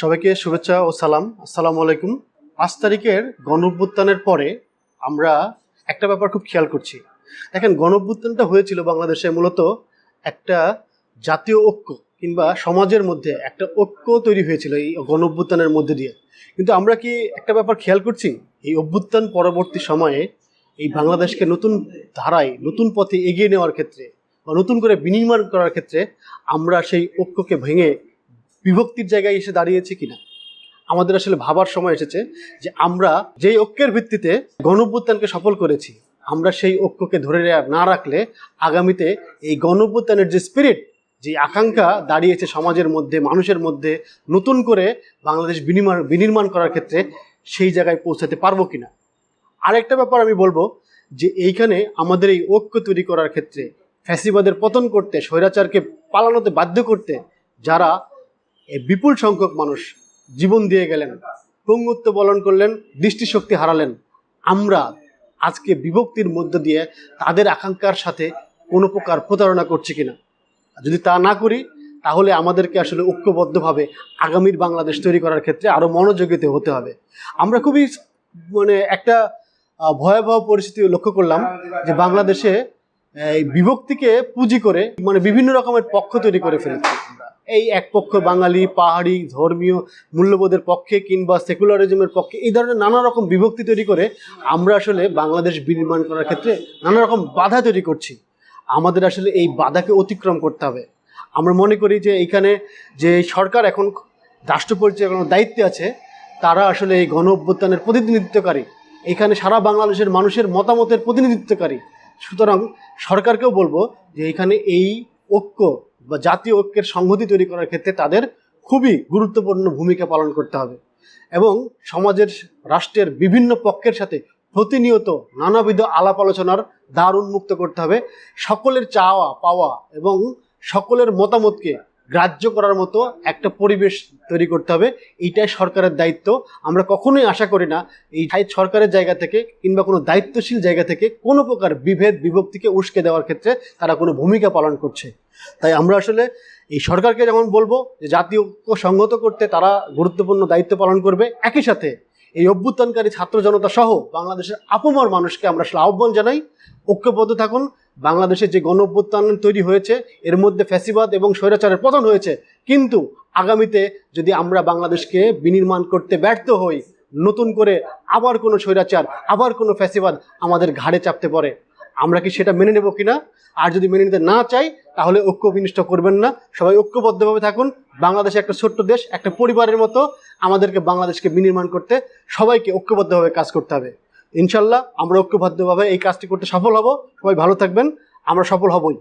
সবাইকে শুভেচ্ছা ও সালাম। আসসালামু আলাইকুম। পাঁচ তারিখের গণ পরে আমরা একটা ব্যাপার খুব খেয়াল করছি। দেখেন, গণ হয়েছিল বাংলাদেশে মূলত একটা জাতীয় ঐক্য কিংবা সমাজের মধ্যে একটা ঐক্য তৈরি হয়েছিল এই গণ মধ্যে দিয়ে। কিন্তু আমরা কি একটা ব্যাপার খেয়াল করছি? এই অভ্যুত্থান পরবর্তী সময়ে এই বাংলাদেশকে নতুন ধারায়, নতুন পথে এগিয়ে নেওয়ার ক্ষেত্রে বা নতুন করে বিনির্মাণ করার ক্ষেত্রে আমরা সেই ঐক্যকে ভেঙে বিভক্তির জায়গায় এসে দাঁড়িয়েছে কিনা? আমাদের আসলে ভাবার সময় এসেছে যে আমরা যেই ঐক্যের ভিত্তিতে গণঅভ্যুত্থানকে সফল করেছি, আমরা সেই ঐক্যকে ধরে না রাখলে আগামীতে এই গণঅভ্যুত্থানের যে স্পিরিট যে আকাঙ্ক্ষা দাঁড়িয়েছে সমাজের মধ্যে, মানুষের মধ্যে, নতুন করে বাংলাদেশ বিনির্মাণ বিনির্মাণ করার ক্ষেত্রে সেই জায়গায় পৌঁছাতে পারব কিনা? আরেকটা ব্যাপার আমি বলব যে এইখানে আমাদের এই ঐক্য তৈরি করার ক্ষেত্রে ফ্যাসিবাদের পতন করতে, স্বৈরাচারকে পালানোতে বাধ্য করতে যারা বিপুল সংখ্যক মানুষ জীবন দিয়ে গেলেন, পঙ্গুত্ব বলন করলেন, দৃষ্টিশক্তি হারালেন। আমরা আজকে বিভক্তির মধ্য দিয়ে তাদের আকাঙ্ক্ষার সাথে কোনো প্রকার প্রতারণা করছি কিনা? যদি তা না করি, তাহলে আমাদেরকে আসলে ঐক্যবদ্ধভাবে আগামীর বাংলাদেশ তৈরি করার ক্ষেত্রে আরও মনোযোগিত হতে হবে। আমরা খুবই মানে একটা ভয়াবহ পরিস্থিতি লক্ষ্য করলাম যে বাংলাদেশে, এই বিভক্তিকে পুঁজি করে মানে বিভিন্ন রকমের পক্ষ তৈরি করে ফেলেছে। এই এক পক্ষ বাঙালি, পাহাড়ি, ধর্মীয়, মূল্যবোধের পক্ষে কিংবা সেকুলারিজমের পক্ষে, এই ধরনের নানা রকম বিভক্তি তৈরি করে আমরা আসলে বাংলাদেশ বিনির্মাণ করার ক্ষেত্রে নানা রকম বাধা তৈরি করছি। আমাদের আসলে এই বাধাকে অতিক্রম করতে হবে। আমরা মনে করি যে এইখানে যে সরকার এখন রাষ্ট্র পরিচালনার দায়িত্বে আছে, তারা আসলে এই গণ অভ্যুত্থানের প্রতিনিধিত্বকারী। এখানে সারা বাংলাদেশের মানুষের মতামতের প্রতিনিধিত্বকারী। সুতরাং সরকারকেও বলব যে এখানে এই ঐক্য বা জাতীয় ঐক্যের সংহতি তৈরি করার ক্ষেত্রে তাদের খুবই গুরুত্বপূর্ণ ভূমিকা পালন করতে হবে। এবং সমাজের, রাষ্ট্রের বিভিন্ন পক্ষের সাথে প্রতিনিয়ত নানাবিধ আলাপ আলোচনার দ্বার উন্মুক্ত করতে হবে। সকলের চাওয়া পাওয়া এবং সকলের মতামতকে গ্রাহ্য করার মতো একটা পরিবেশ তৈরি করতে হবে। এইটাই সরকারের দায়িত্ব। আমরা কখনোই আশা করি না এই সরকারের জায়গা থেকে কিংবা কোনো দায়িত্বশীল জায়গা থেকে কোনো প্রকার বিভেদ, বিভক্তিকে উস্কে দেওয়ার ক্ষেত্রে তারা কোনো ভূমিকা পালন করছে। তাই আমরা আসলে এই সরকারকে যেমন বলব যে জাতীয় ঐক্য সংহত করতে তারা গুরুত্বপূর্ণ দায়িত্ব পালন করবে, একই সাথে এই অভ্যুত্থানকারী ছাত্র জনতা সহ বাংলাদেশের আপমর মানুষকে আমরা আসলে আহ্বান জানাই, ঐক্যবদ্ধ থাকুন। বাংলাদেশে যে গণ অভ্যুত্থান তৈরি হয়েছে, এর মধ্যে ফ্যাসিবাদ এবং স্বৈরাচারের পতন হয়েছে, কিন্তু আগামীতে যদি আমরা বাংলাদেশকে বিনির্মাণ করতে ব্যর্থ হই, নতুন করে আবার কোনো স্বৈরাচার, আবার কোনো ফ্যাসিবাদ আমাদের ঘাড়ে চাপতে পারে। আমরা কি সেটা মেনে নেব কিনা? আর যদি মেনে নিতে না চাই, তাহলে ঐক্য বিনিষ্ট করবেন না। সবাই ঐক্যবদ্ধভাবে থাকুন। বাংলাদেশ একটা ছোট্ট দেশ, একটা পরিবারের মতো। আমাদেরকে বাংলাদেশকে বিনির্মাণ করতে সবাইকে ঐক্যবদ্ধভাবে কাজ করতে হবে। ইনশাল্লাহ আমরা ঐক্যবদ্ধভাবে এই কাজটি করতে সফল হব। সবাই ভালো থাকবেন। আমরা সফল হবই।